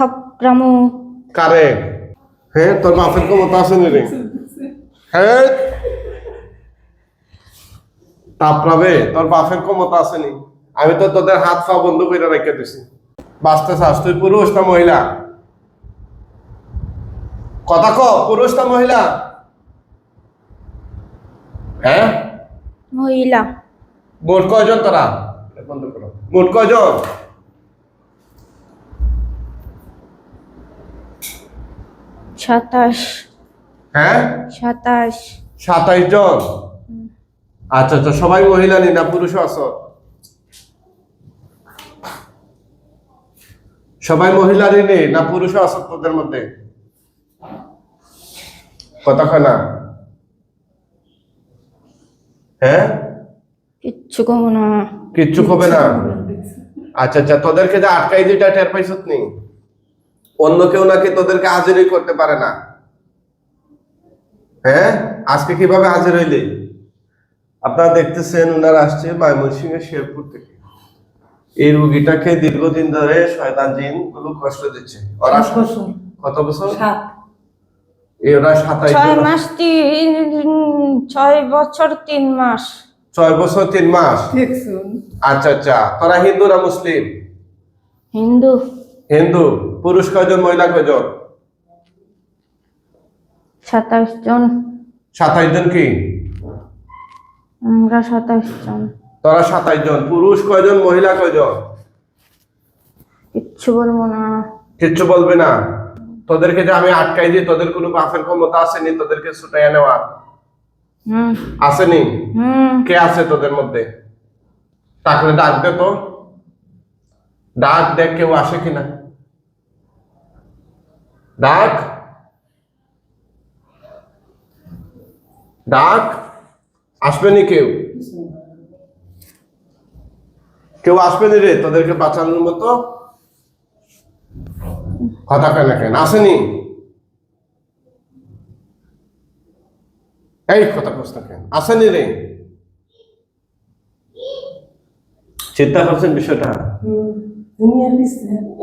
থাপড়ামু কারে হ্যাঁ তোর বাপের ক্ষমতা আছে নি রে? হ্যাঁ তাপরাবে তোর বাপের ক্ষমতা আছে নি? আমি তো তোদের হাত পা বন্ধ করে রেখে দিছি। বাঁচতে চাস তুই পুরুষ না মহিলা? কথা ক পুরুষ না মহিলা? হ্যাঁ মহিলা। মোট কয়জন তোরা? বন্ধ করো মোট কয়জন? সাতাশ। হ্যাঁ? সাতাশ। সাতাইশ জন? আচ্ছা আচ্ছা সবাই মহিলা নি না পুরুষ আছো? সবাই মহিলারই নেই না পুরুষ আছো তোদের মধ্যে? কথা কয় না হ্যাঁ? কিচ্ছু কম না। কিচ্ছু হবে না? আচ্ছা আচ্ছা তোদেরকে যে আটকাই দিটা টের পাইছত নি? অন্য কেউ নাকি তোদেরকে হাজিরই করতে পারে না। হ্যাঁ? আজকে কীভাবে হাজির হইলে? আপনারা দেখতেছেন ওনারা আসছে ময়মনসিংহ এর শেরপুর থেকে। এই রুগীটাকে দীর্ঘদিন ধরে শয়তান জিনগুলো কষ্ট দিচ্ছে। ওরা কত বছর? সাত। সাতাইশ ছয় মাস তিন ছয় বছর তিন মাস। ছয় বছর তিন মাস? আচ্ছা আচ্ছা। তোরা হিন্দু না মুসলিম? হিন্দু। হিন্দু। পুরুষ কয়জন মহিলা কয়জন? সাতাশ জন। সাতাইশ জন কি? আমরা সাতাশ জন। তোরা সাতাইশ জন। পুরুষ কয়জন মহিলা কয়জন? কিচ্ছু বলব না। কিচ্ছু বলবে না? তোদেরকে যে আমি আটকাই দিই তোদের কোনো বাফের ক্ষমতা আসেনি তোদেরকে ছুটাইয়া নেওয়া। হুম। আসেনি? হুম। কে আছে তোদের মধ্যে? তাকে ডাক দে তো। ডাক দেখ কেউ আসে কিনা। ডাক। ডাক। আসবে নি কেউ? কেউ আসবে নি রে? তোদেরকে বাঁচানোর মতো? কথা কেন কেন? আসেনি? এই কথা কষ্ট কেন? আসেনি রে? চিন্তা করছেন বিষয়টা?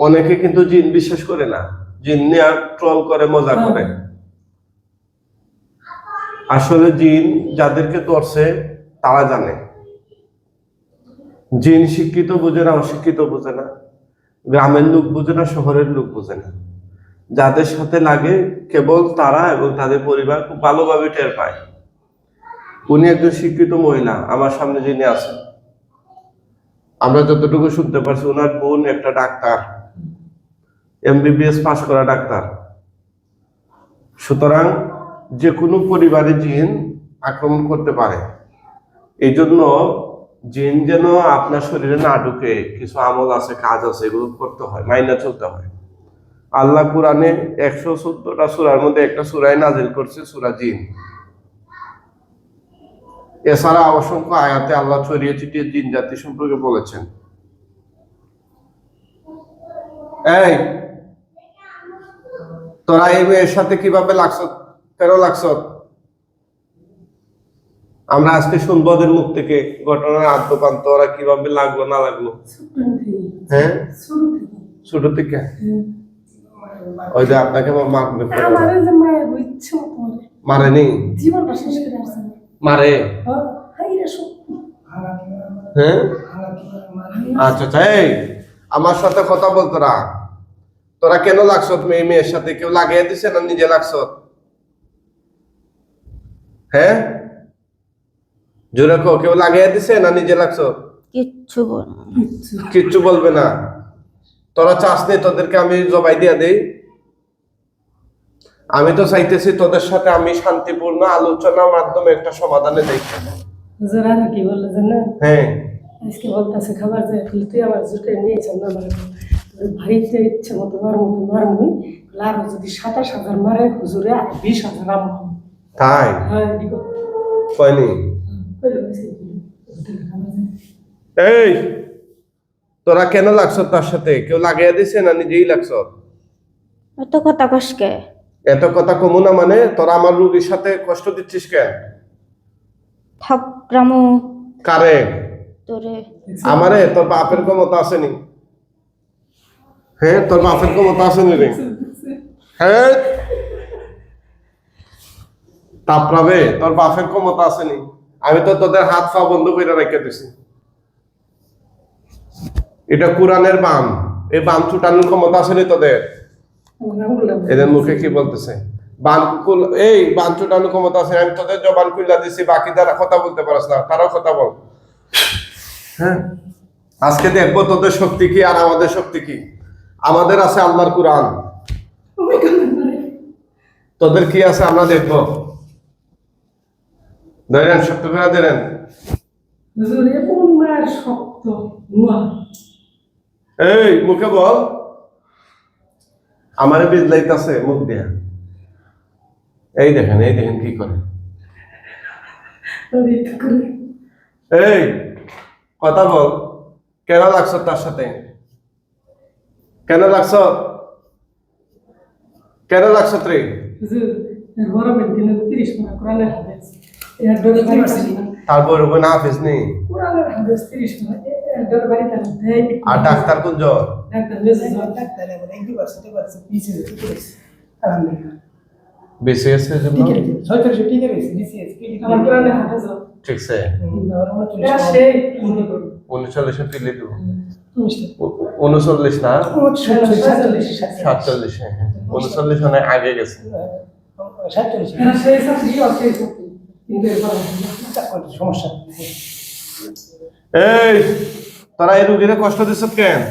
অনেকে কিন্তু জিন বিশ্বাস করে না। জিন নিয়ে ট্রল করে মজা করে। আসলে জিন যাদেরকে ধরছে তারা জানে। জিন শিক্ষিত বুঝে না অশিক্ষিত বুঝে না। গ্রামের লোক বুঝে না শহরের লোক বুঝে না। যাদের সাথে লাগে কেবল তারা এবং তাদের পরিবার খুব ভালোভাবে টের পায়। উনি একজন শিক্ষিত মহিলা আমার সামনে যিনি আছেন। আমরা যতটুকু শুনতে পারছি ওনার বোন একটা ডাক্তার। এমবিবিএস পাশ করা ডাক্তার। সুতরাং যে কোনো পরিবারে জিন আক্রমণ করতে পারে। এই জন্য জিন যেন আপনার শরীরে না ঢুকে, কিছু আমল আছে, কাজ আছে, এগুলো করতে হয়, মাইনা চলতে হয়। আল্লাহ কোরআনে একশো চোদ্দটা সুরার মধ্যে একটা সুরায় নাজিল করছে, সুরা জিন। এছাড়া অসংখ্য আয়াতে আল্লাহ ছড়িয়ে ছিটিয়ে জিন জাতি সম্পর্কে বলেছেন। এই তোরা মেয়ের সাথে কীভাবে লাগছ? কেন লাগছ? আমরা আজকে শুনব ওদের মুখ থেকে ঘটনার আদ্যপান্ত ওরা কীভাবে লাগল, না লাগল? হ্যাঁ? ছোট থেকে? ওই যে আপনাকে মারবে মারেনি? মারে? হ্যাঁ? আচ্ছা আচ্ছা এই, আমার সাথে কথা বল তোরা তোরা কেন লাগছ মেয়ে মেয়ের সাথে? কেউ লাগিয়ে দিছে না নিজে লাগছ হ্যাঁ? জোরে কো কেউ লাগিয়ে দিছে না নিজে লাগছ কিচ্ছু কিচ্ছু কিচ্ছু বলবে না। তোরা চাস নি তোদেরকে আমি জবাই দিয়ে দেই। আমি তো চাইতেছি তোদের সাথে আমি শান্তিপূর্ণ আলোচনার মাধ্যমে একটা সমাধানে দেখি হুজুর আর কি বলল জানেন হ্যাঁ। আজকে বলতেছে খাবার যে তুই আমার জোরকে নিয়েছ না বাড়িতে ইচ্ছে মতো মার মতো মারমুই আর যদি সাতাশ হাজার মারে হুজুরে আর বিশ হাজার আম তাই? হ্যাঁ কয়নি। এই তোরা কেন লাগছ তার সাথে? কেউ লাগিয়ে দিছে না নিজেই লাগছ? এত কথা কষকে এত কথা কমু না মানে তোরা আমার রুগীর সাথে কষ্ট দিচ্ছিস কেন থাপড়ামু কারে? তোরে। আমারে? তোর বাপের ক্ষমতা আসেনি হ্যাঁ তোর বাপের ক্ষমতা আছে নি রে? হ্যাঁ তাপরাবে তোর বাপের ক্ষমতা আছে নি? আমি তো তোদের হাত পা বন্ধ করে রেখে দিছি। এটা কোরআনের বাম। এই বাম ছুটানোর ক্ষমতা আছে তোদের? এদের মুখে কি বলতেছে? বান এই বান ছুটানোর ক্ষমতা আছে আমি তোদের জবান খুলে দিছি, বাকি যারা কথা বলতে পারস না, তারাও কথা বল। হ্যাঁ? আজকে দেখব তোদের শক্তি কি আর আমাদের শক্তি কি? আমাদের আছে আল্লাহর কোরআন। তোদের কি আছে আমরা দেখব। ধরেন শক্ত করে ধরেন। এই মুখে বল। আমারে বিজলাইতাছে মুখ দিয়া। এই দেখেন এই দেখেন কি করে। এই কথা বল। কেন লাগছো তার সাথে? কেন লাগছ? কেন লাগছ না। তারপর উপর না হাফিজ নেই আর ডাক্তার কোন জ্বর? বিসিএস এর জন্য ঠিক আছে। উনচল্লিশে পিলি দেবো। উনচল্লিশ না? সাতচল্লিশ। সাতচল্লিশ। হ্যাঁ হ্যাঁ। উনচল্লিশ অনেক আগে গেছে। সমস্যা এই তোরা এই রুগীরে কষ্ট দিছ কেন?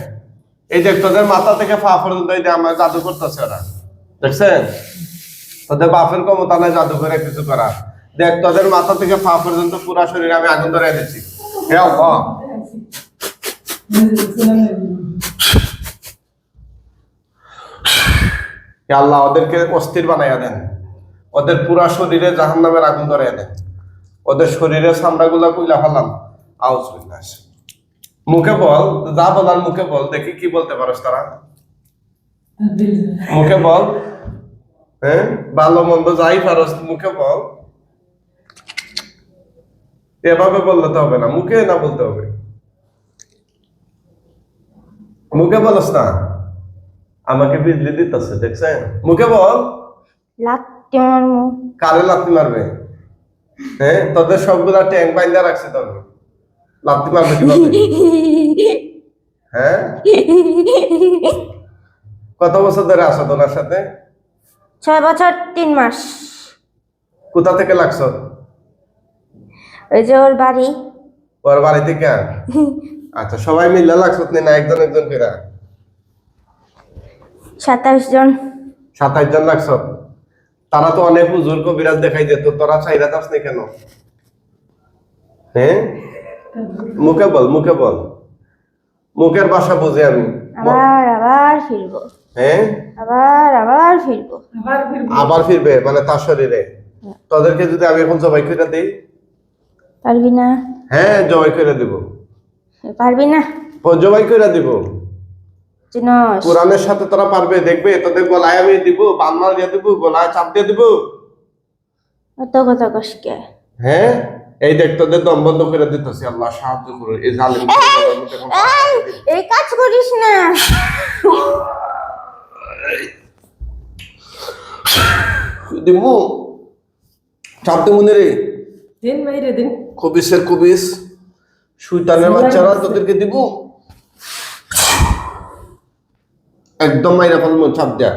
এই দেখ তোদের মাথা থেকে পা পর্যন্ত এই যে আমার জাদু করতেছে ওরা। দেখছেন? তোদের বাপের ক্ষমতা নাই জাদু করে কিছু করা দেখ তোদের মাথা থেকে পা পর্যন্ত পুরা শরীরে আমি আগুন ধরে দিচ্ছি হে আল্লাহ, ওদেরকে অস্থির বানাইয়া দেন। ওদের পুরা শরীরে জাহান নামের আগুন ধরাইয়া দেন। ওদের শরীরে চামড়াগুলা কুইলা ফেলাম। মুখে বল, যা বলার মুখে বল, দেখি কি বলতে পারস তারা। মুখে বল। হ্যাঁ ভালো মন্দ যাই পারস, মুখে বল। এভাবে বললে তো হবে না, মুখে না বলতে হবে। মুখে বলস না আমাকে বিজলি দিতেছে দেখছেন? মুখে বল। লাগতে আমার মুখ কারে লাত্তি মারবে? হ্যাঁ তোদের সবগুলা ট্যাঙ্ক বাইন্দা রাখছে তোর লাত্তি মারবে কীভাবে? হ্যাঁ কত বছর ধরে আসো তোনার সাথে? ছয় বছর তিন মাস। কোথা থেকে লাগছো? ওই যে ওর বাড়ি। ওর বাড়ি থেকে? আচ্ছা সবাই মিলে লাগছ না একজন একজন করে। সাতাশ জন। সাতাইশ জন লাগছ তারা তো অনেক হুজুর কবিরাজ দেখাই যেত তোরা চাইরা যাস না কেন? হ্যাঁ? মুখে বল মুখে বল। মুখের ভাষা বুঝে আমি। আবার আবার ফিরবো। হ্যাঁ? আবার আবার ফিরবো। আবার ফিরবো। আবার ফিরবে মানে তার শরীরে। তোদেরকে যদি আমি এখন জবাই করে দিই? পারবি না। হ্যাঁ জবাই করে দিব। পারবি না? ও জবাই করে দিব। চিনস কোরআনের সাথে তোরা পারবে দেখবে? তোদের গলায় আমি দিব বান্না দিয়ে দিব গলায় চাপ দিয়ে দিব। অত কথা হ্যাঁ? এই দেখ তোদের দম বন্ধ করে দিতেছি আল্লাহ সাহায্য করুন এই জালিম এই কাজ করিস না। দিমু। চাপ দিব রে। দিন মাইরে দিন। কবিসের কবিস। সুইটানের বাচ্চারা তোদেরকে দিব। একদম মাইরা ফেলব চাপ দেয়া।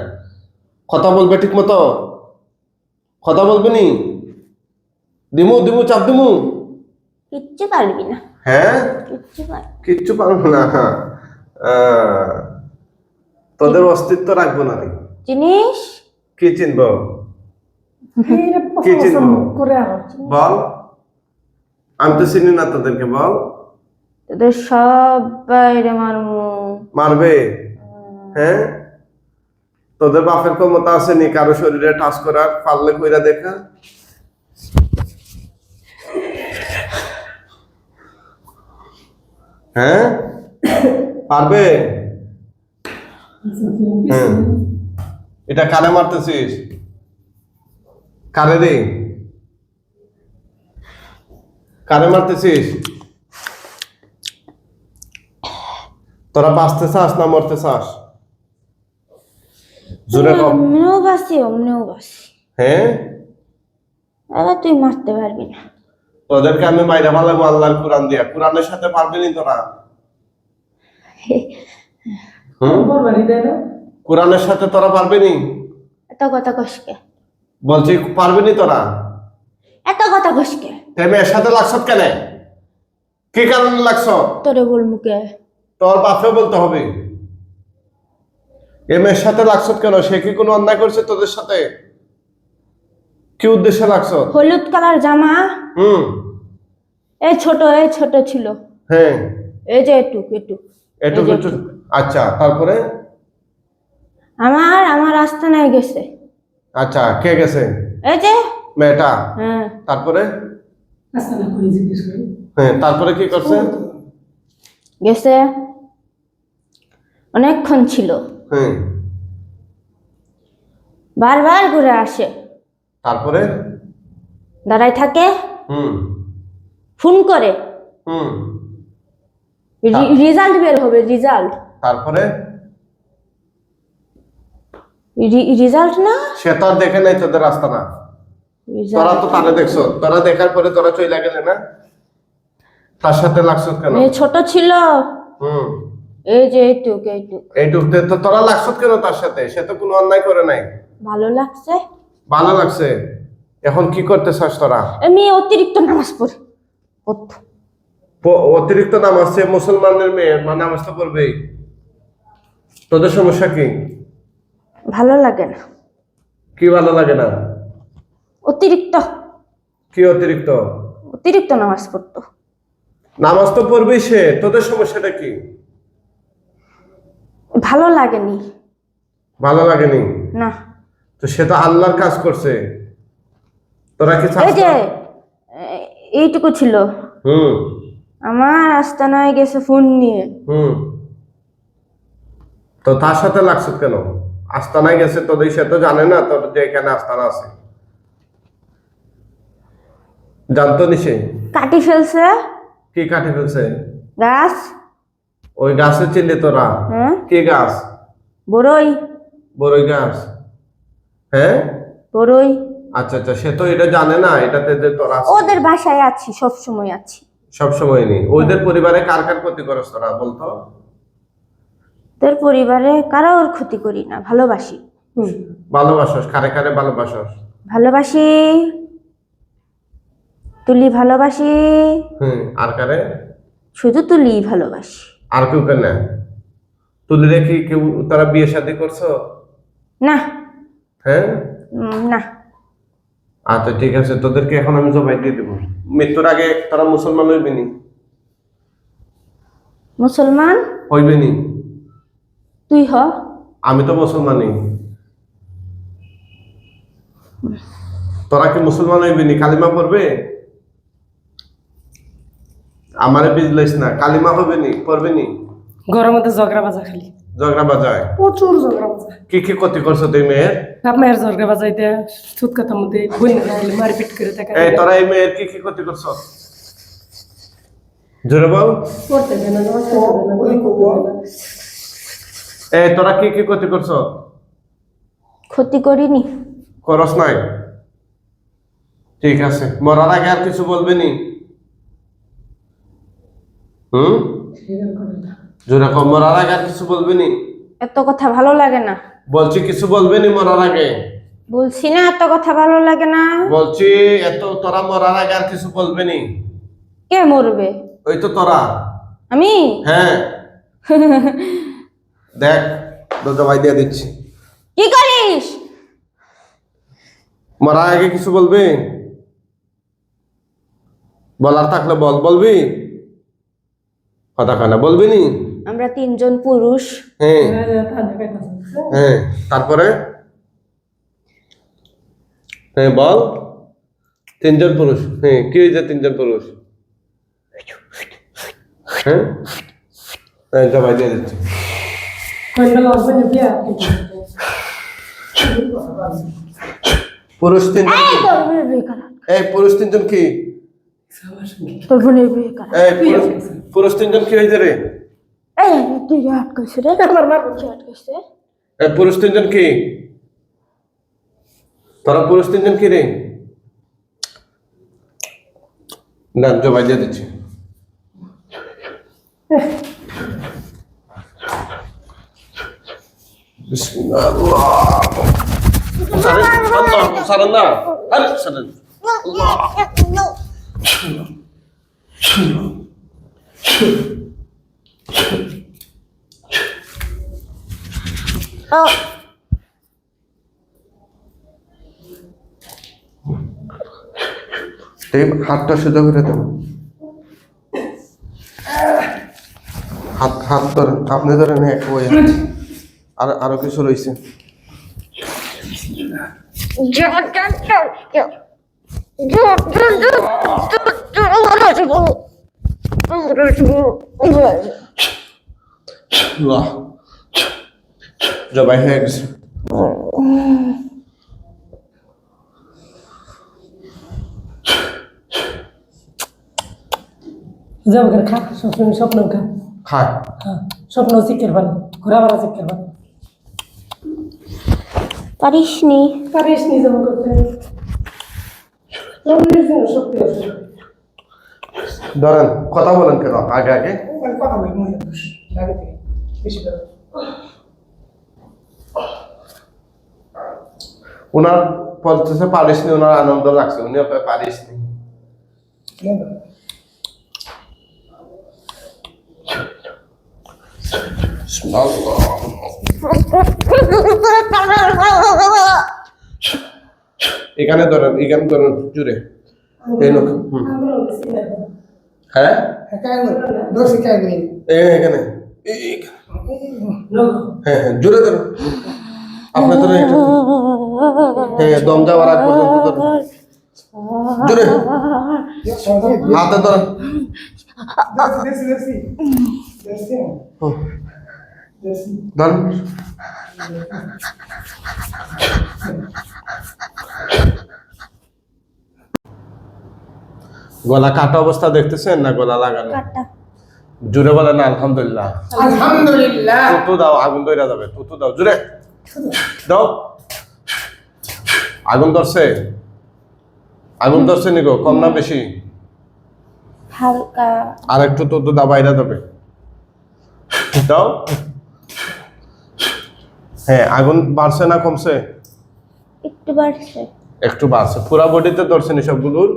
কথা বলবে ঠিক মতো? কথা বলবে নি? দিমু দিমু চাপ দিমু। কিচ্ছু পারবি না। হ্যাঁ? কিচ্ছু পার কিচ্ছু পারব না আহ, তোদের অস্তিত্ব রাখব না রে। জিনিস? কি চিনবো? কি চিনবো? বল। আমি তো চিনি না তোদেরকে বল। তোদের সবাই রে মারমু মারবে হ্যাঁ? তোদের বাপের ক্ষমতা আছে নি কারও শরীরে টাচ করার পারলে কইরা দেখা। হ্যাঁ? পারবে? হ্যাঁ। এটা কারে মারতেছিস? কারে রে? কারে মারতেছিস? তোরা বাঁচতে চাস না মরতে চাস? জোরে কম। অমনিও বাসি হ্যাঁ? তুই মারতে পারবি না। তোদেরকে আমি মাইরা ভালাবো আল্লাহর কোরআন দিয়া। কোরআনের সাথে পারবি নি তোরা? কোরআনের সাথে তোরা পারবি নি? এত কথা কষকে বলছি পারবি নি তোরা? এত কথা কষকে তেমনি এর সাথে লাগছত কেন? কি কারণে লাগছ? তোরে বল মুখে তোর বাপে বলতে হবে। এ মেয়ের সাথে লাগছত কেন? সে কি কোনো অন্যায় করছে তোদের সাথে? কি উদ্দেশ্যে লাগছ হলুদ কালার জামা। হুম। এই ছোট এই ছোট ছিল। হ্যাঁ। এই যে এটুক এটুক। একটু এই যে একটু আচ্ছা তারপরে? আমার আমার আস্তানায় গেছে। আচ্ছা কে গেছে? এই যে। মেয়েটা? হ্যাঁ। তারপরে? আচ্ছা না করে জিজ্ঞেস করি হ্যাঁ তারপরে কি করছে? গেছে। অনেকক্ষণ ছিল। হ্যাঁ বারবার ঘুরে আসে। তারপরে? দাঁড়ায় থাকে। হুম। ফোন করে। হুম। রেজাল্ট বের হবে রেজাল্ট তারপরে? রেজাল্ট না? সে তো দেখে নাই তোদের রাস্তা না। তোরা তো তারে দেখছ। তোরা দেখার পরে তোরা চলে গেলে না? তার সাথে লাগছো কেন? ছোট ছিল। হুম। এই যে এইটুক এইটুক। এইটুক তো তোরা কেন তার সাথে? সে তো কোনো অন্যায় করে নাই। ভালো লাগছে? ভালো লাগছে। এখন কি করতে চাস তোরা আমি অতিরিক্ত নামাজ পড়ি। অতিরিক্ত নামাজ সে মুসলমানের মেয়ে মানে নামাজ তো পড়বেই। তোদের সমস্যা কি? ভালো লাগে না। কি ভালো লাগে না? অতিরিক্ত। কি অতিরিক্ত? অতিরিক্ত নামাজ পড়তো। নামাজ তো পড়বেই সে। তোদের সমস্যাটা কি? ভালো লাগেনি। ভালো লাগেনি? না। তো সে তো আল্লাহর কাজ করছে। তোরা কি চাস এই যে এইটুকু ছিল। হুম। আমার আস্তানায় গেছে ফোন নিয়ে। হুম। তো তার সাথে লাগছে কেন? আস্তানায় গেছে তোদের সে তো জানে না তোর যে এখানে আস্তানা আছে। জানতো সে? কাটি ফেলছে। কি কাটে ফেলছে? গাছ। ওই গাছে চিনলি তোরা হ্যাঁ। কি গাছ? বড়ই বড়ই গাছ। হ্যাঁ? বড়ই আচ্ছা আচ্ছা সে তো এটা জানে না এটাতে যে তোরা ওদের বাসায় আছি সব সময় আছি। সব সময় নেই। ওদের পরিবারে কার কার ক্ষতি করস তোরা বলতো? ওদের পরিবারে কারোর ক্ষতি করি না ভালোবাসি। হুম। ভালোবাসস কারে কারে ভালোবাসস? ভালোবাসি। তুলি ভালোবাসি। হুম আর কারে? শুধু তুলি ভালোবাসি। আর কেউ কেন তুলি রেখি কেউ তারা বিয়ে শাদী করছ? না। হ্যাঁ? না। আচ্ছা ঠিক আছে তোদেরকে এখন আমি জবাই দিয়ে দেবো। মৃত্যুর আগে তারা মুসলমান হইবে নি? মুসলমান? হইবে নি? তুই হ। আমি তো মুসলমানই। তোরা কি মুসলমান হইবে নি? কালিমা পড়বে? আমারে বিজলাইস না কালিমা হবে নি পড়বে নি ঘরের মধ্যে ঝগড়া বাজা খালি। ঝগড়া বাজায়? প্রচুর ঝগড়া বাজা। কি কি ক্ষতি করছ তুই মেয়ের? বাপ মায়ের ঝগড়া বাজাইতে সুদ কথার মধ্যে বই না মারপিট করে টাকা এই তোরা এই মেয়ের কি কি ক্ষতি করছ? জোরে বল। পড়তে দেয় না পড়তে এই তোরা কি কি ক্ষতি করছ? ক্ষতি করিনি। করস নাই? ঠিক আছে মরার আগে আর কিছু বলবে নি? হুম? জোরে কম মরার আগে আর কিছু বলবে নি? এত কথা ভালো লাগে না। বলছি কিছু বলবে নি মরার আগে? বলছি না এত কথা ভালো লাগে না। বলছি এত তোরা মরার আগে আর কিছু বলবে নি? কে মরবে? ওই তো তোরা। আমি? হ্যাঁ। দেখ দরজা ভাই দিয়ে দিচ্ছি। কি করিস? মরার আগে কিছু বলবি? বলার থাকলে বল বলবি? কথা খানা বলবি নি? আমরা তিনজন পুরুষ। হ্যাঁ। হ্যাঁ তারপরে? হ্যাঁ বল। তিনজন পুরুষ। হ্যাঁ কি হয়েছে তিনজন পুরুষ? হ্যাঁ? হ্যাঁ জবাই দিয়ে দিচ্ছি। পুরুষ তিনজন এই পুরুষ তিনজন কি? তোর এই পুরুষ- তিনজন কি হয়েছে রে? এই তুই আটকাইছে রে। আমার মার কি আটকাইছে। এই পুরুষ তিনজন কি? তোরা পুরুষ তিনজন কি রে? না জবাই দিয়ে দিচ্ছি। হাতটা সোজা করে দেন হাত হাত ধরেন আপনি ধরেন এক ওই আর, আরও কিছু রয়েছে। জবাই হয়ে গেছে যাও করে খা সবসময় স্বপ্ন খা খায় হ্যাঁ স্বপ্ন শিখের ভালো ঘোরা বেড়া শিখের ভালো পারিস নি পারিস নি যেমন করতে শরীরের জন্য শক্তি আছে ধরেন কথা বলেন কেন? আগে আগে। ওনার বলতেছে পারিস নি ওনার আনন্দ লাগছে উনি ওকে পারিস নি। এখানে ধরেন এখানে ধরেন জুড়ে। এই লোক হ্যাঁ? হ্যাঁ এখানে। হ্যাঁ হ্যাঁ জুড়ে ধরেন। আপনি ধরেন এটা। হ্যাঁ দম যাওয়ার আগ পর্যন্ত ধরেন। জুড়ে। হাতে ধরেন। ধরেন গলা কাটা অবস্থা দেখতেছেন না গলা লাগানো? কাটা। জুড়ে বলেন আলহামদুলিল্লাহ। আলহামদুলিল্লাহ। তুতু দাও আগুন ধরে যাবে তুতু দাও জুড়ে দাও। আগুন ধরছে? আগুন ধরছে নিগো কম না বেশি? হালকা। আর একটু তুতু দাও বাইরে যাবে। দাও। হ্যাঁ আগুন বাড়ছে না কমছে? একটু বাড়ছে। একটু বাড়ছে। পুরা বডিতে ধরছে নি সবগুলোর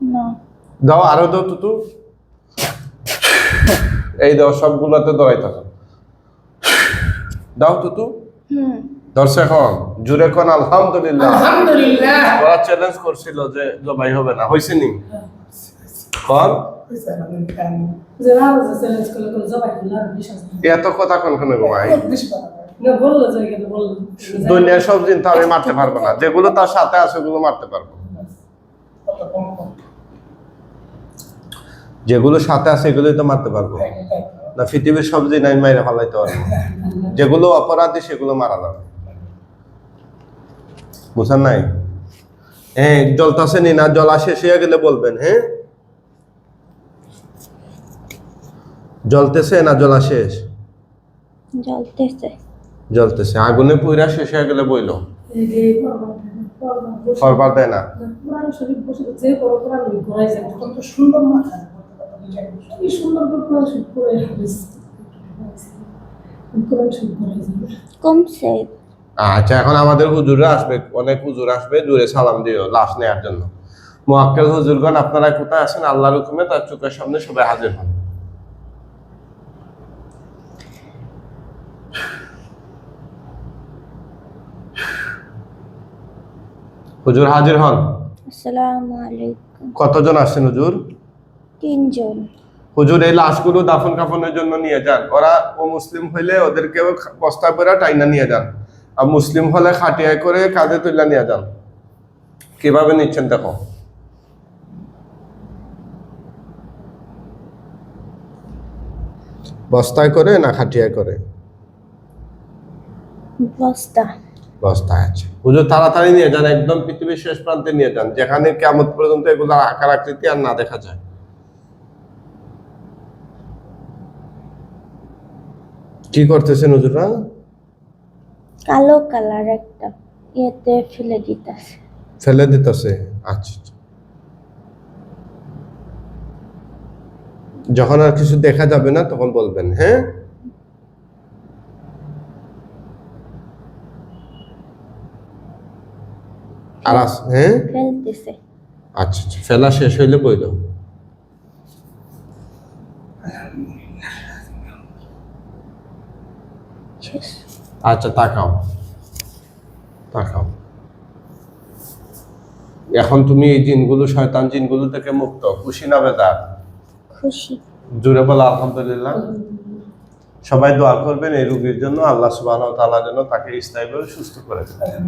না। দাও আরও দাও তুতু এই দাও সবগুলোতে দরাই থাকো দাও তুতু হুম। ধরছে এখন? জুড়ে কোন আলহামদুলিল্লাহ। আলহামদুলিল্লাহ। ওরা চ্যালেঞ্জ করছিল যে জবাই হবে না। হয়েছে নি? কন তো নেই। এত কথা কোন কোন ভাই? আমি মারতে পারব না। যেগুলো তার সাথে আছে ওগুলো মারতে পারব। যেগুলো সাথে আছে এগুলোই তো মারতে পারব। না পৃথিবীর সব জিনিস আমি মাইরে ফেলাইতে পারব। যেগুলো অপরাধী সেগুলো মারা যাবে। বুঝার নাই? হ্যাঁ জলতাছে নি না? জল শেষ হয়ে গেলে বলবেন হ্যাঁ? জলতেছে না জলা শেষ? জ্বলতেছে। জ্বলতেছে। আগুনে পুইরা শেষ হয়ে গেলে বইল? দেয় না। কমছে। আচ্ছা এখন আমাদের হুজুররা আসবে। অনেক হুজুর আসবে দূরে সালাম দিও লাশ নেওয়ার জন্য। মোয়াক্কেল হুজুরগণ আপনারা কোথায় আছেন? আল্লাহর হুকুমে তার চোখের সামনে সবাই হাজির হন। হুজুর হাজির হন? আসসালামু আলাইকুম। কতজন আসছেন হুজুর? তিনজন। হুজুর এই লাশগুলো দাফন কাফনের জন্য নিয়ে যান। ওরা ও মুসলিম হইলে ওদেরকেও বস্তা করে টাইনা নিয়ে যান। আর মুসলিম হলে খাটিয়ায় করে কাঁধে তুলে নিয়ে যান। কীভাবে নিচ্ছেন দেখো। বস্তায় করে না খাটিয়ায় করে? বস্তা। বস্তায় আছে। হুজুর তাড়াতাড়ি নিয়ে যান একদম পৃথিবীর শেষ প্রান্তে নিয়ে যান যেখানে কেমন পর্যন্ত এগুলোর আকার আকৃতি আর না দেখা যায়। কি করতেছেন হুজুররা? কালো কালার একটা ইয়েতে ফেলে দিতেছে। ফেলে দিতেছে? আচ্ছা আচ্ছা। যখন আর কিছু দেখা যাবে না তখন বলবেন হ্যাঁ? আর হ্যাঁ ফেলতেছে। আচ্ছা আচ্ছা ফেলা শেষ হইলে কই দাও? আচ্ছা তাকাও। তাকাও। এখন তুমি এই জিনগুলো শয়তান জিনগুলো থেকে মুক্ত। খুশি না বেদার খুশি। জুড়ে বলা আলহামদুলিল্লাহ। সবাই দোয়া করবেন এই রোগীর জন্য আল্লাহ সুবাহ তাআলা যেন তাকে স্থায়ীভাবে সুস্থ করে দেন